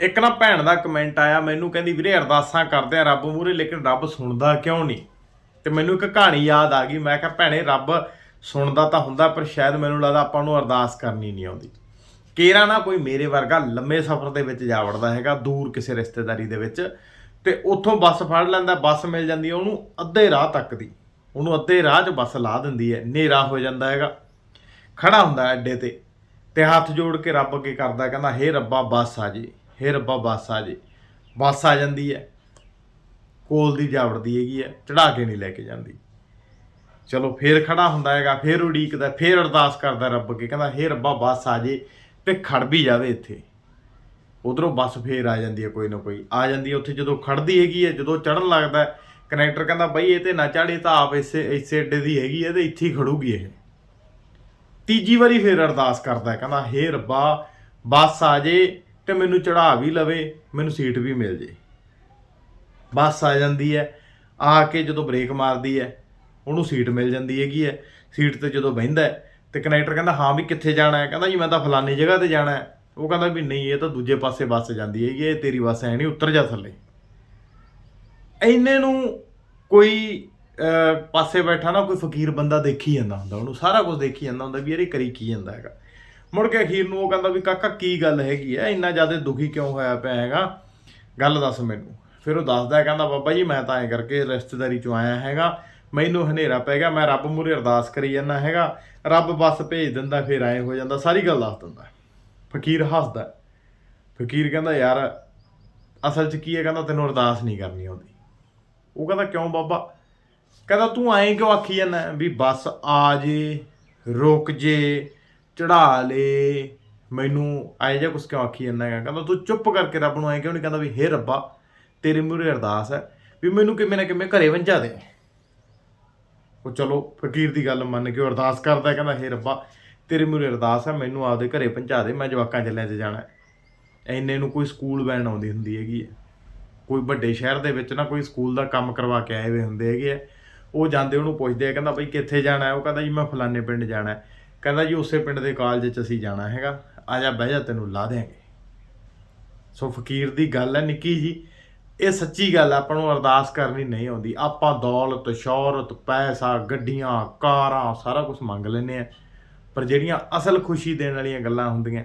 ਇੱਕ ਨਾ ਭੈਣ ਦਾ ਕਮੈਂਟ ਆਇਆ, ਮੈਨੂੰ ਕਹਿੰਦੀ, ਵੀਰੇ ਅਰਦਾਸਾਂ ਕਰਦੇ ਆ ਰੱਬ ਮੂਰੇ ਲੇਕਿਨ ਰੱਬ ਸੁਣਦਾ ਕਿਉਂ ਨਹੀਂ? ਤੇ ਮੈਨੂੰ ਇੱਕ ਕਹਾਣੀ ਯਾਦ ਆ ਗਈ। ਮੈਂ ਕਿਹਾ, ਭੈਣੇ, ਰੱਬ ਸੁਣਦਾ ਤਾਂ ਹੁੰਦਾ, ਪਰ ਸ਼ਾਇਦ ਮੈਨੂੰ ਲੱਗਦਾ ਆਪਾਂ ਨੂੰ ਅਰਦਾਸ ਕਰਨੀ ਨਹੀਂ ਆਉਂਦੀ। ਕੇਰਾ ਨਾ ਕੋਈ ਮੇਰੇ ਵਰਗਾ ਲੰਮੇ ਸਫ਼ਰ ਦੇ ਵਿੱਚ ਜਾ ਵੜਦਾ ਹੈਗਾ, ਦੂਰ ਕਿਸੇ ਰਿਸ਼ਤੇਦਾਰੀ ਦੇ ਵਿੱਚ, ਤੇ ਉੱਥੋਂ ਬੱਸ ਫੜ ਲੈਂਦਾ, ਬੱਸ ਮਿਲ ਜਾਂਦੀ ਹੈ ਉਹਨੂੰ ਅੱਧੇ ਰਾਹ ਤੱਕ ਦੀ। ਉਹਨੂੰ ਅੱਧੇ ਰਾਹ 'ਚ ਬੱਸ ਲਾ ਦਿੰਦੀ ਹੈ, ਹਨੇਰਾ ਹੋ ਜਾਂਦਾ ਹੈਗਾ। ਖੜਾ ਹੁੰਦਾ ਐਡੇ ਤੇ ਤੇ ਹੱਥ ਜੋੜ ਕੇ ਰੱਬ ਅੱਗੇ ਕਰਦਾ, ਕਹਿੰਦਾ, ਹੇ ਰੱਬਾ, ਬੱਸ ਆ ਜੀ। ਹੇ ਰੱਬਾ ਬੱਸ ਆ ਜੇ। ਬੱਸ ਆ ਜਾਂਦੀ ਹੈ। ਕੋਲ ਦੀ ਜਾਵੜਦੀ ਹੈਗੀ ਹੈ। ਚੜਾ ਕੇ ਨਹੀਂ ਲੈ ਕੇ ਜਾਂਦੀ। ਚਲੋ ਫੇਰ ਖੜਾ ਹੁੰਦਾ ਹੈਗਾ, ਫੇਰ ਉਡੀਕਦਾ, ਫੇਰ ਅਰਦਾਸ ਕਰਦਾ ਰੱਬ ਅੱਗੇ। ਕਹਿੰਦਾ, ਹੇ ਰੱਬਾ, ਬੱਸ ਆ ਜੇ ਤੇ ਖੜ ਵੀ ਜਾਵੇ ਇੱਥੇ। ਉਧਰੋਂ ਬੱਸ ਫੇਰ ਆ ਜਾਂਦੀ ਹੈ ਕੋਈ ਨਾ ਕੋਈ। ਆ ਜਾਂਦੀ ਹੈ ਉੱਥੇ ਜਦੋਂ ਖੜਦੀ ਹੈਗੀ ਹੈ, ਜਦੋਂ ਚੜਨ ਲੱਗਦਾ ਕਨੈਕਟਰ ਕਹਿੰਦਾ, ਬਈ ਇਹ ਤੇ ਨਾ ਚੜੇ ਤਾਂ ਆਪ ਇਸੇ ਇਸੇ ਅੱਡੇ ਦੀ ਹੈਗੀ ਹੈ ਤੇ ਇੱਥੇ ਹੀ ਖੜੂਗੀ ਇਹ। ਤੀਜੀ ਵਾਰੀ ਫੇਰ ਅਰਦਾਸ ਕਰਦਾ ਕਹਿੰਦਾ, ਹੇ ਰੱਬਾ, ਬੱਸ ਆ ਜੇ ਤੇ ਮੈਨੂੰ ਚੜਾ ਵੀ ਲਵੇ ਮੈਨੂੰ ਸੀਟ ਵੀ ਮਿਲ ਜੇ। ਬੱਸ ਆ ਜਾਂਦੀ ਹੈ ਆ ਕੇ ਜਦੋਂ ਬ੍ਰੇਕ ਮਾਰਦੀ ਹੈ ਉਹਨੂੰ ਸੀਟ ਮਿਲ ਜਾਂਦੀ ਹੈਗੀ ਹੈ। ਸੀਟ ਤੇ ਜਦੋਂ ਬਹਿੰਦਾ ਹੈ, ਤੇ ਕਨੈਕਟਰ ਕਹਿੰਦਾ ਹਾਂ ਵੀ ਕਿੱਥੇ ਜਾਣਾ ਹੈ? ਕਹਿੰਦਾ ਜੀ ਮੈਂ ਤਾਂ ਫਲਾਨੀ ਜਗ੍ਹਾ ਤੇ ਜਾਣਾ ਹੈ। ਉਹ ਕਹਿੰਦਾ ਵੀ ਨਹੀਂ ਇਹ ਤਾਂ ਦੂਜੇ ਪਾਸੇ ਬੱਸ ਜਾਂਦੀ ਹੈਗੀ ਹੈ, ਇਹ ਤੇਰੀ ਬੱਸ ਹੈ ਨਹੀਂ ਉੱਤਰ ਜਾ ਥੱਲੇ। ਇੰਨੇ ਨੂੰ ਕੋਈ ਪਾਸੇ ਬੈਠਾ ਨਾ ਕੋਈ ਫਕੀਰ ਬੰਦਾ ਦੇਖੀ ਜਾਂਦਾ ਹੁੰਦਾ ਉਹਨੂੰ ਸਾਰਾ ਕੁਝ ਦੇਖੀ ਜਾਂਦਾ ਹੁੰਦਾ ਵੀ ਯਾਰ ਇਹ ਕਰੀ ਕੀ ਜਾਂਦਾ ਹੈਗਾ। ਮੁੜ ਕੇ ਅਖੀਰ ਨੂੰ ਉਹ ਕਹਿੰਦਾ ਵੀ ਕਾਕਾ ਕੀ ਗੱਲ ਹੈਗੀ ਹੈ ਇੰਨਾ ਜ਼ਿਆਦਾ ਦੁਖੀ ਕਿਉਂ ਹੋਇਆ ਪਿਆ ਹੈਗਾ? ਗੱਲ ਦੱਸ ਮੈਨੂੰ। ਫਿਰ ਉਹ ਦੱਸਦਾ, ਕਹਿੰਦਾ, ਬਾਬਾ ਜੀ, ਮੈਂ ਤਾਂ ਐਂ ਕਰਕੇ ਰਿਸ਼ਤੇਦਾਰੀ ਚੋਂ ਆਇਆ ਹੈਗਾ। ਮੈਨੂੰ ਹਨੇਰਾ ਪੈ ਗਿਆ, ਮੈਂ ਰੱਬ ਮੂਰੇ ਅਰਦਾਸ ਕਰੀ ਜਾਂਦਾ ਹੈਗਾ। ਰੱਬ ਬਸ ਭੇਜ ਦਿੰਦਾ, ਫਿਰ ਐਂ ਹੋ ਜਾਂਦਾ, ਸਾਰੀ ਗੱਲ ਦੱਸ ਦਿੰਦਾ ਫਕੀਰ ਹੱਸਦਾ ਫਕੀਰ ਕਹਿੰਦਾ, ਯਾਰ, ਅਸਲ 'ਚ ਕੀ ਹੈ? ਕਹਿੰਦਾ, ਤੈਨੂੰ ਅਰਦਾਸ ਨਹੀਂ ਕਰਨੀ ਆਉਂਦੀ। ਉਹ ਕਹਿੰਦਾ, ਕਿਉਂ ਬਾਬਾ? ਕਹਿੰਦਾ, ਤੂੰ ਐਂ ਕਿਉਂ ਆਖੀ ਜਾਂਦਾ ਵੀ ਬੱਸ ਆ ਜੇ, ਰੁਕ ਜੇ ਚੜਾ ਲੇ। ਮੈਨੂੰ ਐ ਜਿਹਾ ਕੁਛ ਕਿਉਂ ਆਖੀ ਜਾਂਦਾ ਹੈਗਾ? ਕਹਿੰਦਾ, ਤੂੰ ਚੁੱਪ ਕਰਕੇ ਰੱਬ ਨੂੰ ਐਂ ਕਿਉਂ ਨਹੀਂ ਕਹਿੰਦਾ ਵੀ, ਹੇ ਰੱਬਾ, ਤੇਰੇ ਮੂਹਰੇ ਅਰਦਾਸ ਹੈ ਵੀ ਮੈਨੂੰ ਕਿਵੇਂ ਨਾ ਕਿਵੇਂ ਘਰੇ ਵੰਜਾ ਦੇ। ਉਹ ਚਲੋ, ਫਕੀਰ ਦੀ ਗੱਲ ਮੰਨ ਕੇ ਉਹ ਅਰਦਾਸ ਕਰਦਾ ਕਹਿੰਦਾ, ਹੇ ਰੱਬਾ, ਤੇਰੇ ਮੂਹਰੇ ਅਰਦਾਸ ਹੈ, ਮੈਨੂੰ ਆਪਦੇ ਘਰੇ ਪਹੁੰਚਾ ਦੇ, ਮੈਂ ਜਵਾਕਾਂ ਚੱਲਿਆਂ 'ਚ ਜਾਣਾ ਹੈ। ਇੰਨੇ ਨੂੰ ਕੋਈ ਸਕੂਲ ਵੈਨ ਆਉਂਦੀ ਹੁੰਦੀ ਹੈਗੀ ਹੈ। ਕੋਈ ਵੱਡੇ ਸ਼ਹਿਰ ਦੇ ਵਿੱਚ ਨਾ ਕੋਈ ਸਕੂਲ ਦਾ ਕੰਮ ਕਰਵਾ ਕੇ ਆਏ ਹੋਏ ਹੁੰਦੇ ਹੈਗੇ ਆ ਉਹ ਜਾਂਦੇ, ਉਹਨੂੰ ਪੁੱਛਦੇ ਆ, ਕਹਿੰਦਾ, ਬਈ, ਕਿੱਥੇ ਜਾਣਾ ਹੈ? ਉਹ ਕਹਿੰਦਾ, ਜੀ, ਮੈਂ ਫਲਾਣੇ ਪਿੰਡ ਜਾਣਾ ਹੈ। ਕਹਿੰਦਾ ਜੀ ਉਸੇ ਪਿੰਡ ਦੇ ਕਾਲਜ 'ਚ ਅਸੀਂ ਜਾਣਾ ਹੈਗਾ, ਆ ਜਾ ਬਹਿ ਜਾ ਤੈਨੂੰ ਲਾ ਦੇਾਂਗੇ ਸੋ ਫਕੀਰ ਦੀ ਗੱਲ ਹੈ ਨਿੱਕੀ ਜੀ, ਇਹ ਸੱਚੀ ਗੱਲ ਆਪਾਂ ਨੂੰ ਅਰਦਾਸ ਕਰਨੀ ਨਹੀਂ ਆਉਂਦੀ। ਆਪਾਂ ਦੌਲਤ, ਸ਼ੌਹਰਤ, ਪੈਸਾ, ਗੱਡੀਆਂ, ਕਾਰਾਂ, ਸਾਰਾ ਕੁਝ ਮੰਗ ਲੈਂਦੇ ਆ ਪਰ ਜਿਹੜੀਆਂ ਅਸਲ ਖੁਸ਼ੀ ਦੇਣ ਵਾਲੀਆਂ ਗੱਲਾਂ ਹੁੰਦੀਆਂ,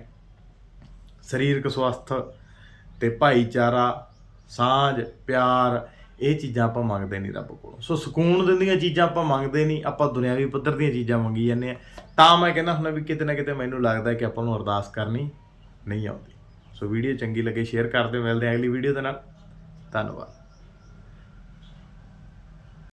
ਸਰੀਰਕ ਸਵਸਥ ਤੇ ਭਾਈਚਾਰਾ, ਸਾਂਝ, ਪਿਆਰ ਇਹ ਚੀਜ਼ਾਂ ਆਪਾਂ ਮੰਗਦੇ ਨਹੀਂ ਰੱਬ ਕੋਲੋਂ। ਸੋ ਸਕੂਨ ਦਿੰਦੀਆਂ ਚੀਜ਼ਾਂ ਆਪਾਂ ਮੰਗਦੇ ਨਹੀਂ, ਆਪਾਂ ਦੁਨਿਆਵੀ ਪੱਧਰ ਦੀਆਂ ਚੀਜ਼ਾਂ ਮੰਗੀ ਜਾਂਦੇ ਆ ਤਾਂ ਮੈਂ ਕਹਿੰਦਾ ਹੁੰਦਾ ਵੀ ਕਿਤੇ ਨਾ ਕਿਤੇ ਮੈਨੂੰ ਲੱਗਦਾ ਕਿ ਆਪਾਂ ਨੂੰ ਅਰਦਾਸ ਕਰਨੀ ਨਹੀਂ ਆਉਂਦੀ। ਸੋ ਵੀਡੀਓ ਚੰਗੀ ਲੱਗੇ, ਸ਼ੇਅਰ ਕਰ ਦਿਓ, ਮਿਲਦੇ ਹਾਂ ਅਗਲੀ ਵੀਡੀਓ ਦੇ ਨਾਲ। ਧੰਨਵਾਦ।